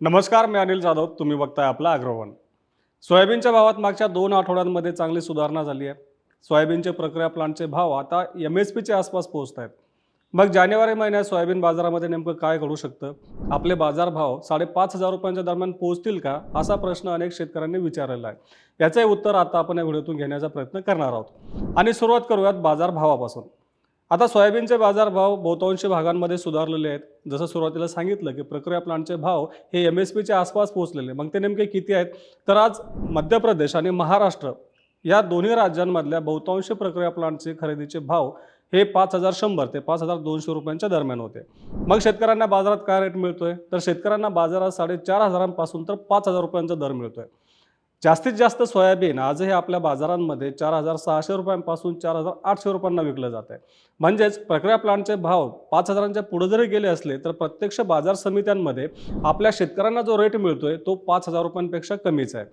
नमस्कार मी अनिल जाधव. तुम्ही बघताय आपला अग्रवन. सोयाबीनच्या भावात मागच्या दोन आठवड्यांमध्ये चांगली सुधारणा झाली आहे. सोयाबीनचे प्रक्रिया प्लांटचे भाव आता एम एस पीच्या आसपास पोहोचत आहेत. मग जानेवारी महिन्यात सोयाबीन बाजारामध्ये नेमकं काय घडू शकतं? आपले बाजारभाव साडेपाच हजार रुपयांच्या दरम्यान पोहोचतील का? असा प्रश्न अनेक शेतकऱ्यांनी विचारलेला आहे. याचंही उत्तर आता आपण या व्हिडिओतून घेण्याचा प्रयत्न करणार आहोत. आणि सुरुवात करूयात बाजारभावापासून आता सोयाबीनचे बाजारभाव बहुतांश भागांमध्ये सुधारलेले आहेत. जसं सुरुवातीला सांगितलं की प्रक्रिया प्लांटचे भाव हे एम एस पीच्या आसपास पोहोचलेले. मग ते नेमके किती आहेत? तर आज मध्य प्रदेश आणि महाराष्ट्र या दोन्ही राज्यांमधल्या बहुतांश प्रक्रिया प्लांटचे खरेदीचे भाव हे पाच हजार शंभर ते पाच हजार दोनशे रुपयांच्या दरम्यान होते. मग शेतकऱ्यांना बाजारात काय रेट मिळतोय? तर शेतकऱ्यांना बाजारात साडेचार हजारांपासून तर पाच हजार रुपयांचा दर मिळतोय. जास्तीत जास्त सोयाबीन आजही आपल्या बाजारांमध्ये चार हजार सहाशे रुपयांपासून चार हजार आठशे रुपयांना विकलं जात आहे. म्हणजेच प्रक्रिया प्लांटचे भाव पाच हजारांच्या पुढे जरी गेले असले तर प्रत्यक्ष बाजार समित्यांमध्ये आपल्या शेतकऱ्यांना जो रेट मिळतोय तो पाच हजार रुपयांपेक्षा कमीच आहे.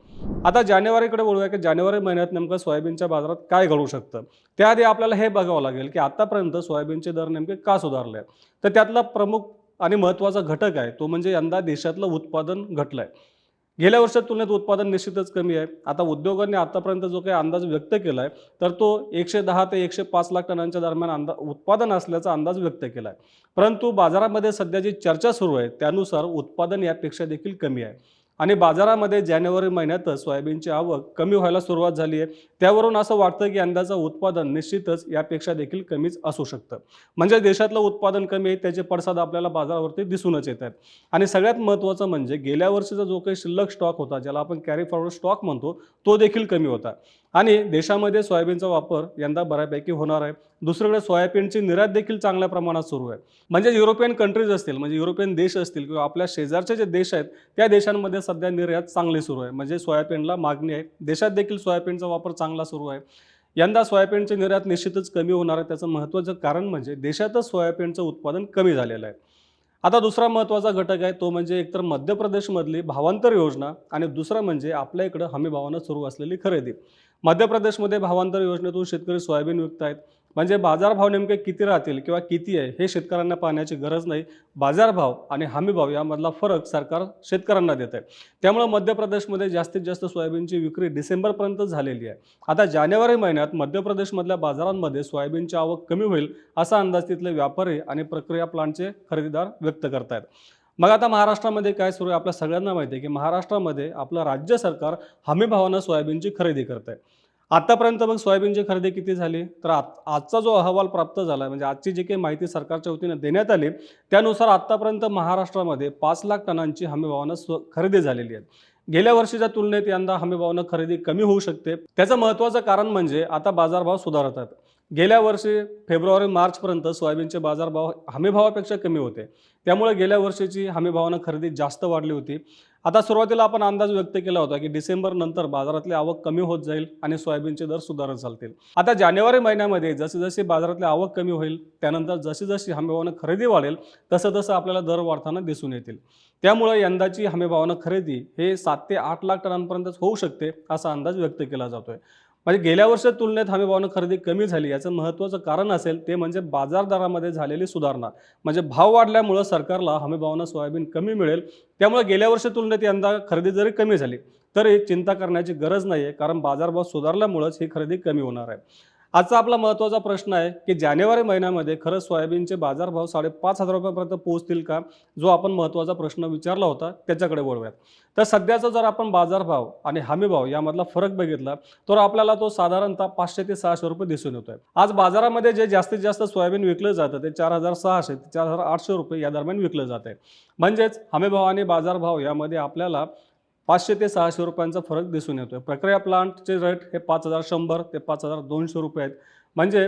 आता जानेवारीकडे बोलूया की जानेवारी महिन्यात नेमकं सोयाबीनच्या बाजारात काय घडू शकतं? त्याआधी आपल्याला हे बघावं लागेल की आतापर्यंत सोयाबीनचे दर नेमके का सुधारले तर त्यातला प्रमुख आणि महत्त्वाचा घटक आहे तो म्हणजे यंदा देशातलं उत्पादन घटलं आहे गेल्या वर्षात तुलनेत उत्पादन निश्चितच कमी आहे. आता उद्योगांनी आतापर्यंत जो काही अंदाज व्यक्त केला आहे तर तो एकशे दहा ते एकशे पाच लाख टनांच्या दरम्यान अंदा उत्पादन असल्याचा अंदाज व्यक्त केला आहे परंतु बाजारामध्ये सध्या जी चर्चा सुरू आहे त्यानुसार उत्पादन यापेक्षा देखील कमी आहे. आणि बाजारामध्ये जानेवारी महिन्यातच सोयाबीनची आवक कमी व्हायला सुरुवात झाली आहे. त्यावरून असं वाटतं की यंदाचं उत्पादन निश्चितच यापेक्षा देखील कमीच असू शकतं. म्हणजे देशातलं उत्पादन कमी आहे त्याचे पडसाद आपल्याला बाजारावरती दिसूनच येत आहेत. आणि सगळ्यात महत्त्वाचं म्हणजे गेल्या वर्षीचा जो काही शिल्लक स्टॉक होता ज्याला आपण कॅरी फॉरवर्ड स्टॉक म्हणतो तो देखील कमी होता. आणि देशामध्ये सोयाबीनचा वापर यंदा बऱ्यापैकी होणार आहे. दुसरीकडे सोयाबीनची निर्यात देखील चांगल्या प्रमाणात सुरू आहे. म्हणजे युरोपियन कंट्रीज असतील म्हणजे युरोपियन देश असतील किंवा आपल्या शेजारचे जे देश आहेत त्या देशांमध्ये सध्या निर्यात चांगली सुरू आहे. म्हणजे सोयाबीनला मागणी आहे. देशात देखील सोयाबीनचा वापर चांगला सुरू आहे. यंदा सोयाबीनची निर्यात निश्चितच कमी होणार आहे. त्याचं महत्त्वाचं कारण म्हणजे देशातच सोयाबीनचं उत्पादन कमी झालेलं आहे. आता दुसरा महत्त्वाचा घटक आहे तो म्हणजे एकतर मध्य प्रदेशमधली भावांतर योजना आणि दुसरा म्हणजे आपल्या इकडं हमीभावानं सुरू असलेली खरेदी. मध्य प्रदेशमध्ये भावांतर योजनेतून शेतकरी सोयाबीन विकत आहेत. म्हणजे बाजारभाव नेमके किती राहतील किंवा किती आहे हे शेतकऱ्यांना पाहण्याची गरज नाही. बाजारभाव आणि हमीभाव यामधला फरक सरकार शेतकऱ्यांना देत आहे त्यामुळे मध्य प्रदेशमध्ये जास्तीत जास्त सोयाबीनची विक्री डिसेंबरपर्यंत झालेली आहे. आता जानेवारी महिन्यात मध्य प्रदेशमधल्या बाजारांमध्ये सोयाबीनची आवक कमी होईल असा अंदाज तिथले व्यापारी आणि प्रक्रिया प्लांटचे खरेदीदार व्यक्त करतायत. मग आता महाराष्ट्रामध्ये काय सुरू आहे? आपल्या सगळ्यांना माहिती आहे की महाराष्ट्रामध्ये आपलं राज्य सरकार हमीभावानं सोयाबीनची खरेदी करत आहे आतापर्यंत मग सोयाबीनची खरेदी किती झाली? तर आत आजचा जो अहवाल प्राप्त झाला म्हणजे आजची जी काही माहिती सरकारच्या वतीनं देण्यात आली त्यानुसार आत्तापर्यंत महाराष्ट्रामध्ये पाच लाख टनांची हमीभावानं स्व खरेदी झालेली आहे. गेल्या वर्षीच्या तुलनेत यंदा हमीभावानं खरेदी कमी होऊ शकते. त्याचं महत्त्वाचं कारण म्हणजे आता बाजारभाव सुधारत आहेत. गेल्या वर्षी फेब्रुवारी मार्चपर्यंत सोयाबीनचे बाजारभाव हमीभावापेक्षा कमी होते. त्यामुळे गेल्या वर्षीची हमीभावानं खरेदी जास्त वाढली होती. आता सुरुवातीला आपण अंदाज व्यक्त केला होता की डिसेंबर नंतर बाजारातली आवक कमी होत जाईल आणि सोयाबीनचे दर सुधारत चालतील. आता जानेवारी महिन्यामध्ये जशी जशी बाजारातली आवक कमी होईल त्यानंतर जशी जशी हमीभावानं खरेदी वाढेल तसं तसं आपल्याला दर वाढताना दिसून येतील. त्यामुळे यंदाची हमीभावानं खरेदी हे सात ते आठ लाख टनांपर्यंतच होऊ शकते असा अंदाज व्यक्त केला जातोय. म्हणजे गेल्या वर्षात तुलनेत हमीभावानं खरेदी कमी झाली. याचं महत्त्वाचं कारण असेल ते म्हणजे बाजार दरामध्ये झालेली सुधारणा. म्हणजे भाव वाढल्यामुळं सरकारला हमीभावानं सोयाबीन कमी मिळेल. त्यामुळे गेल्या वर्षी तुलनेत यंदा खरेदी जरी कमी झाली तरी चिंता करण्याची गरज नाही आहे कारण बाजारभाव सुधारल्यामुळंच ही खरेदी कमी होणार आहे. आजचा आपला महत्त्वाचा प्रश्न आहे की जानेवारी महिन्यामध्ये खरंच सोयाबीनचे बाजारभाव साडेपाच हजार रुपयापर्यंत पोहोचतील का? जो आपण महत्त्वाचा प्रश्न विचारला होता त्याच्याकडे वळूयात. तर सध्याचा जर आपण बाजारभाव आणि हमीभाव यामधला फरक बघितला तर आपल्याला तो साधारणतः पाचशे ते सहाशे रुपये दिसून येतोय. आज बाजारामध्ये जे जास्तीत जास्त सोयाबीन विकलं जातं ते चार हजार सहाशे ते चार हजार आठशे रुपये या दरम्यान विकलं जात आहे म्हणजेच हमीभाव आणि बाजारभाव यामध्ये आपल्याला पाचशे ते सहाशे रुपयांचा फरक दिसून येतोय. प्रक्रिया प्लांटचे रेट हे पाच हजार शंभर ते पाच हजार दोनशे रुपये आहेत. म्हणजे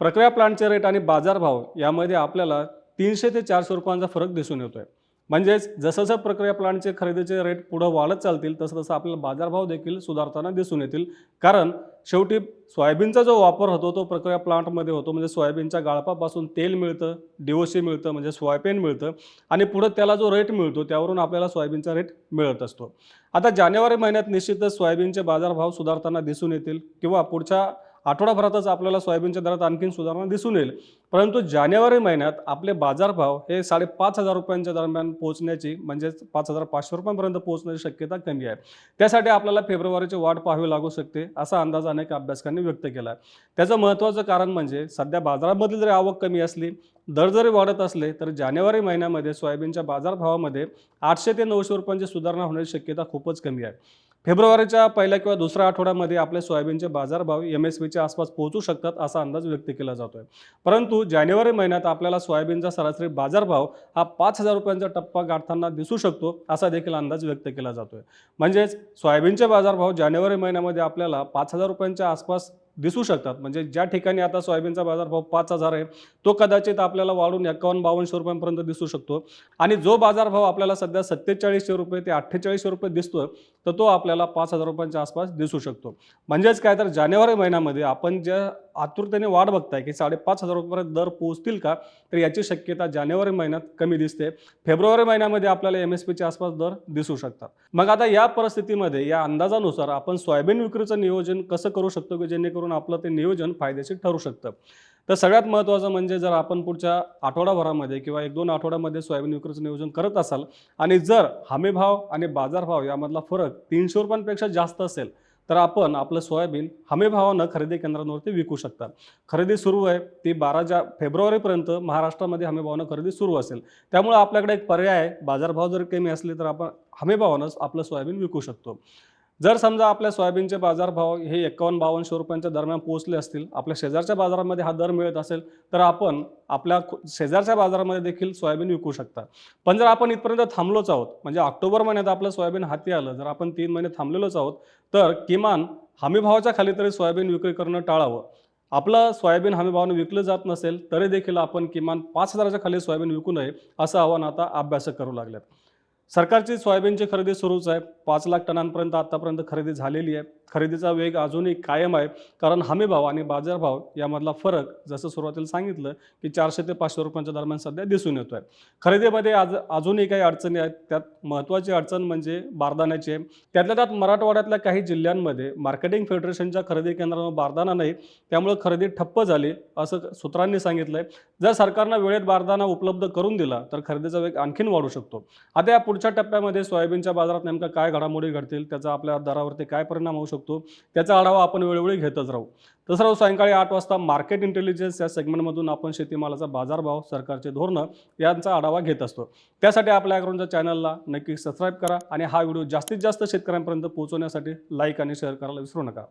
प्रक्रिया प्लांटचे रेट आणि बाजारभाव यामध्ये आपल्याला तीनशे ते चारशे रुपयांचा फरक दिसून येतोय. म्हणजेच जसं जसं प्रक्रिया प्लांटचे खरेदीचे रेट पुढं वाढत चालतील तसं तसं आपल्याला बाजारभाव देखील सुधारताना दिसून येतील. कारण शेवटी सोयाबीनचा जो वापर होतो तो प्रक्रिया प्लांटमध्ये होतो. म्हणजे सोयाबीनच्या गाळपापासून तेल मिळतं डिओसी मिळतं म्हणजे सोयाबीन मिळतं आणि पुढं त्याला जो रेट मिळतो त्यावरून आपल्याला सोयाबीनचा रेट मिळत असतो. आता जानेवारी महिन्यात निश्चितच सोयाबीनचे बाजारभाव सुधारताना दिसून येतील किंवा पुढच्या आठवडाभरातच आपल्याला सोयाबीनच्या दरात आणखीन सुधारणा दिसून येईल. परंतु जानेवारी महिन्यात आपले बाजारभाव हे साडेपाच हजार रुपयांच्या दरम्यान पोहोचण्याची म्हणजेच पाच हजार पाचशे रुपयांपर्यंत पोहोचण्याची शक्यता कमी आहे. त्यासाठी आपल्याला फेब्रुवारीची वाढ पाहावी लागू शकते असा अंदाज अनेक अभ्यासकांनी व्यक्त केला आहे त्याचं महत्त्वाचं कारण म्हणजे सध्या बाजारामधली जरी आवक कमी असली दर जरी वाढत असले तर जानेवारी महिन्यामध्ये सोयाबीनच्या बाजारभावामध्ये आठशे ते नऊशे रुपयांची सुधारणा होण्याची शक्यता खूपच कमी आहे. फेब्रुवारीच्या पहिल्या किंवा दुसऱ्या आठवड्यामध्ये आपले सोयाबीनचे बाजारभाव एम एस पीच्या आसपास पोहोचू शकतात असा अंदाज व्यक्त केला जातोय. परंतु जानेवारी महिन्यात आपल्याला सोयाबीनचा सरासरी बाजारभाव हा पाच हजार रुपयांचा टप्पा गाठताना दिसू शकतो असा देखील अंदाज व्यक्त केला जातोय. म्हणजेच सोयाबीनचे बाजारभाव जानेवारी महिन्यामध्ये आपल्याला पाच हजार रुपयांच्या आसपास दिसू शकतात. म्हणजे ज्या ठिकाणी आता सोयाबीनचा बाजारभाव पाच हजार आहे तो कदाचित आपल्याला वाढून एकावन्न बावनशे रुपयांपर्यंत दिसू शकतो. आणि जो बाजारभाव आपल्याला सध्या सत्तेचाळीसशे रुपये ते अठ्ठेचाळीसशे रुपये दिसतोय तर तो आपल्याला पाच हजार रुपयांच्या आसपास दिसू शकतो. म्हणजेच काय तर जानेवारी महिन्यामध्ये आपण ज्या आतुरतेने वाट बघताय की साडेपाच हजार रुपयापर्यंत दर पोहोचतील का? तर याची शक्यता जानेवारी महिन्यात कमी दिसते. फेब्रुवारी महिन्यामध्ये आपल्याला एम एस पीच्या आसपास दर दिसू शकतात. मग आता या परिस्थितीमध्ये या अंदाजानुसार आपण सोयाबीन विक्रीचं नियोजन कसं करू शकतो की जेणेकरून आपलं ते नियोजन फायदेशीर ठरू शकतं? तर सगळ्यात महत्त्वाचं म्हणजे जर आपण पुढच्या आठवडाभरामध्ये किंवा एक दोन आठवड्यामध्ये सोयाबीन विक्रीचं नियोजन करत असाल आणि जर हमीभाव आणि बाजारभाव यामधला फरक तीनशे रुपयांपेक्षा जास्त असेल तर आपण आपलं सोयाबीन हमीभावानं खरेदी केंद्रांवरती विकू शकता. खरेदी सुरू आहे ती बारा जा फेब्रुवारीपर्यंत महाराष्ट्रामध्ये हमीभावानं खरेदी सुरू असेल. त्यामुळे आपल्याकडे एक पर्याय आहे बाजारभाव जर कमी असले तर आपण हमीभावानंच आपलं सोयाबीन विकू शकतो. जर समजा आपल्या सोयाबीनचे बाजारभाव हे एकावन्न बावनशे रुपयांच्या दरम्यान पोहोचले असतील आपल्या शेजारच्या बाजारामध्ये हा दर मिळत असेल तर आपण आपल्या शेजारच्या बाजारामध्ये देखील सोयाबीन विकू शकता. पण जर आपण इथपर्यंत थांबलोच आहोत म्हणजे ऑक्टोबर महिन्यात आपलं सोयाबीन हाती आलं जर आपण तीन महिने थांबलेलोच आहोत तर किमान हमीभावाच्या खाली तरी सोयाबीन विक्री करणं टाळावं. आपलं सोयाबीन हमीभावाने विकलं जात नसेल तरी देखील आपण किमान पाच हजाराच्या खाली सोयाबीन विकू नये असं आव्हान आता अभ्यासक करू लागलेत. सरकारची सोयाबीनची खरेदी सुरूच आहे. पाच लाख टनांपर्यंत आतापर्यंत खरेदी झालेली आहे. खरेदीचा वेग अजूनही कायम आहे. कारण हमीभाव आणि बाजारभाव यामधला फरक जसं सुरुवातीला सांगितलं की चारशे ते पाचशे रुपयांच्या दरम्यान सध्या दिसून येतो आहे खरेदीमध्ये आज अजूनही काही अडचणी आहेत. त्यात महत्त्वाची अडचण म्हणजे बारदाण्याची आहे. त्यातल्या त्यात मराठवाड्यातल्या काही जिल्ह्यांमध्ये मार्केटिंग फेडरेशनच्या खरेदी केंद्रावर बारदाना नाही. त्यामुळे खरेदी ठप्प झाली असं सूत्रांनी सांगितलं आहे जर सरकारनं वेळेत बारदाना उपलब्ध करून दिला तर खरेदीचा वेग आणखीन वाढू शकतो. आता या पुढच्या टप्प्यामध्ये सोयाबीनच्या बाजारात नेमका काय घडामोडी घडतील त्याचा आपल्या दरावरती काय परिणाम होऊ शकतो? त्याचा आढावा आपण वेळोवेळी घेतच राहू. तसं राहू सायंकाळी आठ वाजता मार्केट इंटेलिजन्स या सेगमेंटमधून आपण शेतीमालाचा बाजारभाव सरकारचे धोरणं यांचा आढावा घेत असतो. त्यासाठी आपल्या अॅग्रोनच्या चॅनलला नक्की सबस्क्राईब करा आणि हा व्हिडिओ जास्तीत जास्त शेतकऱ्यांपर्यंत पोहोचवण्यासाठी लाईक आणि शेअर करायला विसरू नका.